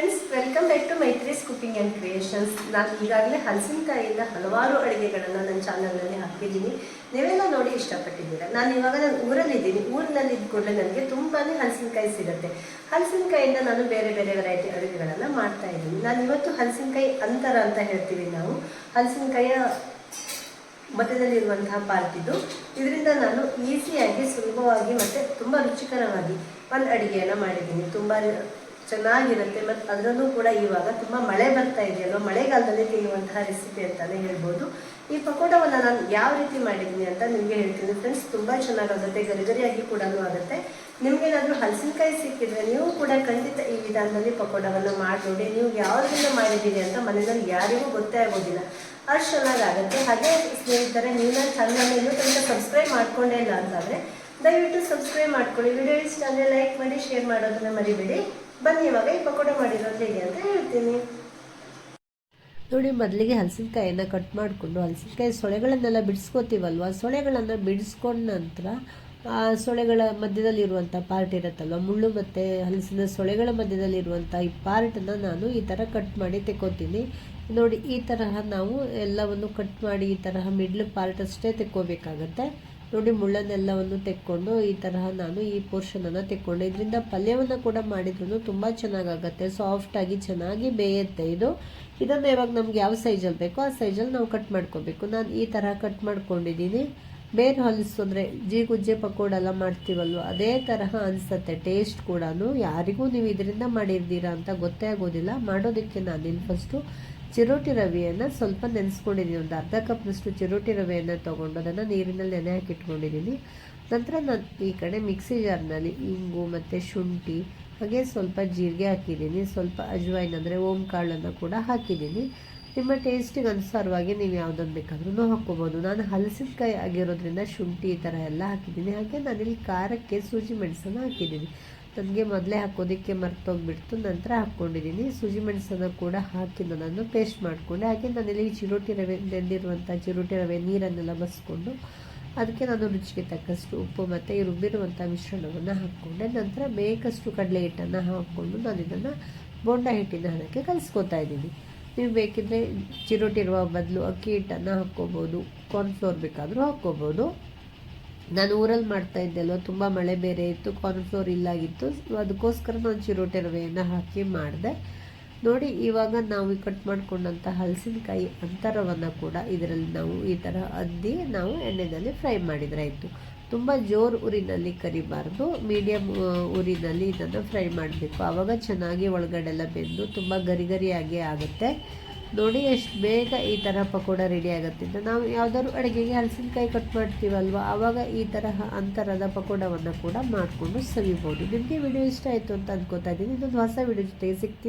Friends welcome back to Maitri's cooking and creations ನಾನು ಈಗಾಗಲೇ ಹಲಸಿನಕಾಯಿಯಿಂದ ಹಲವಾರು ಅಡುಗೆಗಳನ್ನು ನನ್ನ ಚಾನಲ್ನಲ್ಲಿ ಹಾಕಿದ್ದೀನಿ. ನೀವೆಲ್ಲ ನೋಡಿ ಇಷ್ಟಪಟ್ಟಿದ್ದೀರಾ? ನಾನು ಇವಾಗ ನಾನು ಊರಲ್ಲಿದ್ದೀನಿ ಊರಿನಲ್ಲಿ ಇದ್ದ ಕೂಡಲೇ ನನಗೆ ತುಂಬಾ ಹಲಸಿನಕಾಯಿ ಸಿಗುತ್ತೆ. ಹಲಸಿನಕಾಯಿಯಿಂದ ನಾನು ಬೇರೆ ಬೇರೆ ವೆರೈಟಿ ಅಡುಗೆಗಳನ್ನು ಮಾಡ್ತಾ ಇದ್ದೀನಿ. ನಾನು ಇವತ್ತು ಹಲಸಿನಕಾಯಿ ಅಂತರ ಅಂತ ಹೇಳ್ತೀವಿ ನಾವು. ಹಲಸಿನಕಾಯಿಯ ಮಧ್ಯದಲ್ಲಿರುವಂತಹ ಪಾರ್ಟ್ ಇದು. ಇದರಿಂದ ನಾನು ಈಸಿಯಾಗಿ ಸುಲಭವಾಗಿ ಮತ್ತು ತುಂಬ ರುಚಿಕರವಾಗಿ ಒಂದು ಅಡುಗೆಯನ್ನು ಮಾಡಿದ್ದೀನಿ. ತುಂಬ ಚೆನ್ನಾಗಿರುತ್ತೆ ಮತ್ತು ಅದರಲ್ಲೂ ಕೂಡ ಇವಾಗ ತುಂಬ ಮಳೆ ಬರ್ತಾ ಇದೆಯಲ್ವ ಮಳೆಗಾಲದಲ್ಲಿ ತಿನ್ನುವಂತಹ ರೆಸಿಪಿ ಅಂತಲೇ ಹೇಳ್ಬೋದು. ಈ ಪಕೋಡವನ್ನು ನಾನು ಯಾವ ರೀತಿ ಮಾಡಿದ್ದೀನಿ ಅಂತ ನಿಮಗೆ ಹೇಳ್ತೀನಿ. ಫ್ರೆಂಡ್ಸ್ ತುಂಬ ಚೆನ್ನಾಗಾಗುತ್ತೆ, ಗರಿಗರಿಯಾಗಿ ಕೂಡ ಆಗುತ್ತೆ. ನಿಮಗೇನಾದರೂ ಹಲಸಿನಕಾಯಿ ಸಿಕ್ಕಿದ್ರೆ ನೀವು ಕೂಡ ಖಂಡಿತ ಈ ವಿಧಾನದಲ್ಲಿ ಪಕೋಡವನ್ನು ಮಾಡಿ ನೋಡಿ ನೀವು ಯಾವುದರಿಂದ ಮಾಡಿದ್ದೀರಿ ಅಂತ ಮನೆಯಲ್ಲಿ ಯಾರಿಗೂ ಗೊತ್ತೇ ಆಗೋದಿಲ್ಲ. ಅಷ್ಟು ಚೆನ್ನಾಗಾಗುತ್ತೆ. ಹಾಗೆ ಸ್ನೇಹಿತರೆ, ನೀವು ನನ್ನ ಚಾನಲ್ ಇನ್ನೂ ತನಕ ಸಬ್ಸ್ಕ್ರೈಬ್ ಮಾಡ್ಕೊಂಡೇ ಇಲ್ಲ ಅಂತಂದರೆ, ದಯವಿಟ್ಟು ಸಬ್ಸ್ಕ್ರೈಬ್ ಮಾಡ್ಕೊಳ್ಳಿ. ವಿಡಿಯೋ ಇಷ್ಟ ಅಂದರೆ ಲೈಕ್ ಮಾಡಿ ಶೇರ್ ಮಾಡೋದನ್ನು ಮರಿಬೇಡಿ. ಬನ್ನಿ ಇವಾಗ, ಈ ಪಕೋಡ ಮಾಡಿರೋದು ಹೇಗೆ ಅಂತ ಹೇಳ್ತೀನಿ. ನೋಡಿ, ಮೊದಲಿಗೆ ಹಲಸಿನಕಾಯಿಯನ್ನು ಕಟ್ ಮಾಡಿಕೊಂಡು ಹಲಸಿನಕಾಯಿ ಸೊಳೆಗಳನ್ನೆಲ್ಲ ಬಿಡಿಸ್ಕೋತೀವಲ್ವ? ಸೊಳೆಗಳನ್ನು ಬಿಡಿಸ್ಕೊಂಡ ನಂತರ, ಆ ಸೊಳೆಗಳ ಮಧ್ಯದಲ್ಲಿರುವಂಥ ಪಾರ್ಟ್ ಇರುತ್ತಲ್ವ? ಮುಳ್ಳು ಮತ್ತು ಹಲಸಿನ ಸೊಳೆಗಳ ಮಧ್ಯದಲ್ಲಿರುವಂಥ ಈ ಪಾರ್ಟನ್ನು ನಾನು ಈ ಥರ ಕಟ್ ಮಾಡಿ ತೆಕ್ಕೋತೀನಿ. ನೋಡಿ, ಈ ತರಹ ನಾವು ಎಲ್ಲವನ್ನು ಕಟ್ ಮಾಡಿ ಈ ತರಹ ಮಿಡ್ಲ್ ಪಾರ್ಟ್ ಅಷ್ಟೇ ತೆಕ್ಕೋಬೇಕಾಗತ್ತೆ. ನೋಡಿ, ಮುಳ್ಳನ್ನೆಲ್ಲವನ್ನು ತೆಕ್ಕೊಂಡು ಈ ತರಹ ನಾನು ಈ ಪೋರ್ಷನನ್ನು ತೆಕ್ಕೊಂಡೆ. ಇದರಿಂದ ಪಲ್ಯವನ್ನು ಕೂಡ ಮಾಡಿದ್ರು ತುಂಬ ಚೆನ್ನಾಗಾಗತ್ತೆ. ಸಾಫ್ಟಾಗಿ ಚೆನ್ನಾಗಿ ಬೇಯುತ್ತೆ ಇದು. ಇದನ್ನು ಇವಾಗ ನಮ್ಗೆ ಯಾವ ಸೈಜಲ್ಲಿ ಬೇಕೋ ಆ ಸೈಜಲ್ಲಿ ನಾವು ಕಟ್ ಮಾಡ್ಕೋಬೇಕು. ನಾನು ಈ ತರಹ ಕಟ್ ಮಾಡ್ಕೊಂಡಿದ್ದೀನಿ ಬೇರೆ ಹೊಲಸು ಅಂದರೆ ಜೀಗುಜ್ಜೆ ಪಕೋಡ ಎಲ್ಲ ಮಾಡ್ತೀವಲ್ವ, ಅದೇ ತರಹ ಅನಿಸುತ್ತೆ ಟೇಸ್ಟ್ ಕೂಡ ಯಾರಿಗೂ ನೀವು ಇದರಿಂದ ಮಾಡಿರ್ತೀರಾ ಅಂತ ಗೊತ್ತೇ ಆಗೋದಿಲ್ಲ. ಮಾಡೋದಕ್ಕೆ ನಾನಿಲ್ಲಿ ಫಸ್ಟು ಚಿರೋಟಿ ರವೆಯನ್ನು ಸ್ವಲ್ಪ ನೆನೆಸ್ಕೊಂಡಿದ್ದೀನಿ ಒಂದು ಅರ್ಧ ಕಪ್ನಷ್ಟು ಚಿರೋಟಿ ರವೆಯನ್ನು ತೊಗೊಂಡು ಅದನ್ನು ನೀರಿನಲ್ಲಿ ನೆನೆ ಹಾಕಿಟ್ಕೊಂಡಿದ್ದೀನಿ ನಂತರ ನಾನು ಈ ಕಡೆ ಮಿಕ್ಸಿ ಜಾರ್ನಲ್ಲಿ ಇಂಗು ಮತ್ತು ಶುಂಠಿ, ಹಾಗೆ ಸ್ವಲ್ಪ ಜೀರಿಗೆ ಹಾಕಿದ್ದೀನಿ ಸ್ವಲ್ಪ ಅಜ್ವೈನ್ ಅಂದರೆ ಓಂ ಕಾಳನ್ನು ಕೂಡ ಹಾಕಿದ್ದೀನಿ ನಿಮ್ಮ ಟೇಸ್ಟಿಗೆ ಅನುಸಾರವಾಗಿ ನೀವು ಯಾವುದನ್ನು ಬೇಕಾದ್ರೂ ಹಾಕ್ಕೋಬೋದು. ನಾನು ಹಲಸಿನಕಾಯಿ ಆಗಿರೋದ್ರಿಂದ ಶುಂಠಿ ಈ ಥರ ಎಲ್ಲ ಹಾಕಿದ್ದೀನಿ ಹಾಗೆ ನಾನಿಲ್ಲಿ ಖಾರಕ್ಕೆ ಸೂಜಿ ಮೆಣಸನ್ನು ಹಾಕಿದ್ದೀನಿ ನನಗೆ ಮೊದಲೇ ಹಾಕೋದಕ್ಕೆ ಮರ್ತೋಗ್ಬಿಡ್ತು, ನಂತರ ಹಾಕ್ಕೊಂಡಿದ್ದೀನಿ. ಸುಜಿ ಮೆಣಸನ್ನು ಕೂಡ ಹಾಕಿ ನಾನು ಪೇಸ್ಟ್ ಮಾಡಿಕೊಂಡೆ. ಹಾಗೆ ನಾನಿಲ್ಲಿ ಚಿರೋಟಿ ರವೆ ನೆಂದಿರುವಂಥ ಚಿರೋಟಿ ರವೆ ನೀರನ್ನೆಲ್ಲ ಬಸ್ಕೊಂಡು ಅದಕ್ಕೆ ನಾನು ರುಚಿಗೆ ತಕ್ಕಷ್ಟು ಉಪ್ಪು ಮತ್ತು ಈ ರುಬ್ಬಿರುವಂಥ ಮಿಶ್ರಣವನ್ನು ಹಾಕ್ಕೊಂಡೆ. ನಂತರ ಬೇಕಷ್ಟು ಕಡಲೆ ಹಿಟ್ಟನ್ನು ಹಾಕ್ಕೊಂಡು ನಾನು ಇದನ್ನು ಬೋಂಡ ಹಿಟ್ಟಿನ ಹಣಕ್ಕೆ ಕಲಿಸ್ಕೊತಾ ಇದ್ದೀನಿ. ನೀವು ಬೇಕಿದ್ದರೆ ಚಿರೋಟಿ ಇರುವ ಬದಲು ಅಕ್ಕಿ ಹಿಟ್ಟನ್ನು ಹಾಕ್ಕೋಬೋದು ಕಾರ್ನ್ಫ್ಲೋರ್ ಬೇಕಾದರೂ ಹಾಕ್ಕೋಬೋದು. ನಾನು ಊರಲ್ಲಿ ಮಾಡ್ತಾ ಇದ್ದೆಲ್ವ ತುಂಬ ಮಳೆ ಬೇರೆ ಇತ್ತು ಕಾರ್ನ್ಫ್ಲೋರ್ ಇಲ್ಲಾಗಿತ್ತು. ಅದಕ್ಕೋಸ್ಕರ ನಾನು ಚಿರೋಟೆ ರವೆಯನ್ನು ಹಾಕಿ ಮಾಡಿದೆ. ನೋಡಿ, ಇವಾಗ ನಾವು ಕಟ್ ಮಾಡಿಕೊಂಡಂಥ ಹಲಸಿನಕಾಯಿ ಅಂತರವನ್ನು ಕೂಡ ಇದರಲ್ಲಿ ನಾವು ಈ ಥರ ಅದ್ದಿ ನಾವು ಎಣ್ಣೆಯಲ್ಲಿ ಫ್ರೈ ಮಾಡಿದರೆ ಆಯಿತು ತುಂಬ ಜೋರು ಉರಿನಲ್ಲಿ ಕರಿಬಾರ್ದು ಮೀಡಿಯಮ್ ಉರಿನಲ್ಲಿ ಇದನ್ನು ಫ್ರೈ ಮಾಡಬೇಕು. ಆವಾಗ ಚೆನ್ನಾಗಿ ಒಳಗಡೆಲ್ಲ ಬೆಂದು ತುಂಬ ಗರಿಗರಿಯಾಗಿ ಆಗುತ್ತೆ. ನೋಡಿ ಎಷ್ಟು ಬೇಗ ಈ ಥರ ಪಕೋಡ ರೆಡಿ ಆಗುತ್ತೆ ಅಂತ. ನಾವು ಯಾವುದಾದ್ರು ಅಡುಗೆಗೆ ಹಲಸಿನಕಾಯಿ ಕಟ್ ಮಾಡ್ತೀವಲ್ವ ಆವಾಗ ಈ ತರಹ ಅಂತರದ ಪಕೋಡವನ್ನು ಕೂಡ ಮಾಡಿಕೊಂಡು ಸವಿಬೋದು. ನಿಮಗೆ ವಿಡಿಯೋ ಇಷ್ಟ ಆಯಿತು ಅಂತ ಅಂದ್ಕೋತಾ ಇದ್ದೀನಿ. ಇನ್ನೊಂದು ಹೊಸ ವಿಡಿಯೋ ಜೊತೆಗೆ ಸಿಗ್ತೀನಿ.